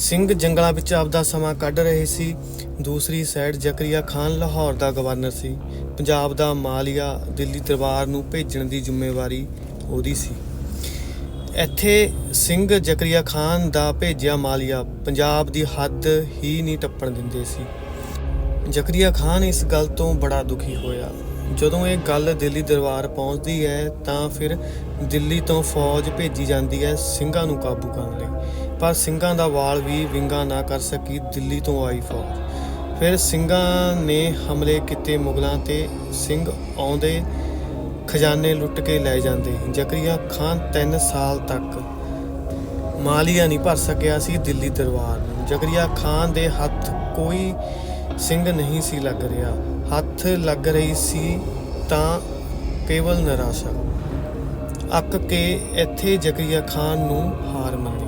ਸਿੰਘ ਜੰਗਲਾਂ ਵਿੱਚ ਆਪਦਾ ਸਮਾਂ ਕੱਢ ਰਹੇ ਸੀ। ਦੂਸਰੀ ਸਾਈਡ ਜ਼ਕਰੀਆ ਖਾਨ ਲਾਹੌਰ ਦਾ ਗਵਰਨਰ ਸੀ। ਪੰਜਾਬ ਦਾ ਮਾਲੀਆ ਦਿੱਲੀ ਦਰਬਾਰ ਨੂੰ ਭੇਜਣ ਦੀ ਜ਼ਿੰਮੇਵਾਰੀ ਉਹਦੀ ਸੀ। ਇੱਥੇ ਸਿੰਘ ਜ਼ਕਰੀਆ ਖਾਨ ਦਾ ਭੇਜਿਆ ਮਾਲੀਆ ਪੰਜਾਬ ਦੀ ਹੱਦ ਹੀ ਨਹੀਂ ਟੱਪਣ ਦਿੰਦੇ ਸੀ। ਜ਼ਕਰੀਆ ਖਾਨ ਇਸ ਗੱਲ ਤੋਂ ਬੜਾ ਦੁਖੀ ਹੋਇਆ। ਜਦੋਂ ਇਹ ਗੱਲ ਦਿੱਲੀ ਦਰਬਾਰ ਪਹੁੰਚਦੀ ਹੈ ਤਾਂ ਫਿਰ ਦਿੱਲੀ ਤੋਂ ਫੌਜ ਭੇਜੀ ਜਾਂਦੀ ਹੈ ਸਿੰਘਾਂ ਨੂੰ ਕਾਬੂ ਕਰਨ ਲਈ। ਪਰ ਸਿੰਘਾਂ ਦਾ ਵਾਲ ਵੀ ਵਿੰਗਾ ਨਾ ਕਰ ਸਕੀ, ਦਿੱਲੀ ਤੋਂ ਆਈ ਫੌਜ। ਫਿਰ ਸਿੰਘਾਂ ਨੇ ਹਮਲੇ ਕੀਤੇ ਮੁਗਲਾਂ ਤੇ ਸਿੰਘ ਆਉਂਦੇ ਖਜ਼ਾਨੇ ਲੁੱਟ ਕੇ ਲੈ ਜਾਂਦੇ। ਜ਼ਕਰੀਆ ਖਾਨ 3 ਸਾਲ ਤੱਕ ਮਾਲੀਆ ਨਹੀਂ ਭਰ ਸਕਿਆ ਸੀ ਦਿੱਲੀ ਦਰਬਾਰ ਨੂੰ। ਜ਼ਕਰੀਆ ਖਾਨ ਦੇ ਹੱਥ ਕੋਈ ਸਿੰਘ ਨਹੀਂ ਸੀ ਲੱਗ ਰਿਹਾ। ਹੱਥ ਲੱਗ ਰਹੀ ਸੀ ਤਾਂ ਕੇਵਲ ਨਿਰਾਸ਼ਾ। ਅੱਕ ਕੇ ਇੱਥੇ ਜ਼ਕਰੀਆ ਖਾਨ ਨੂੰ ਹਾਰ ਮੰਨੀ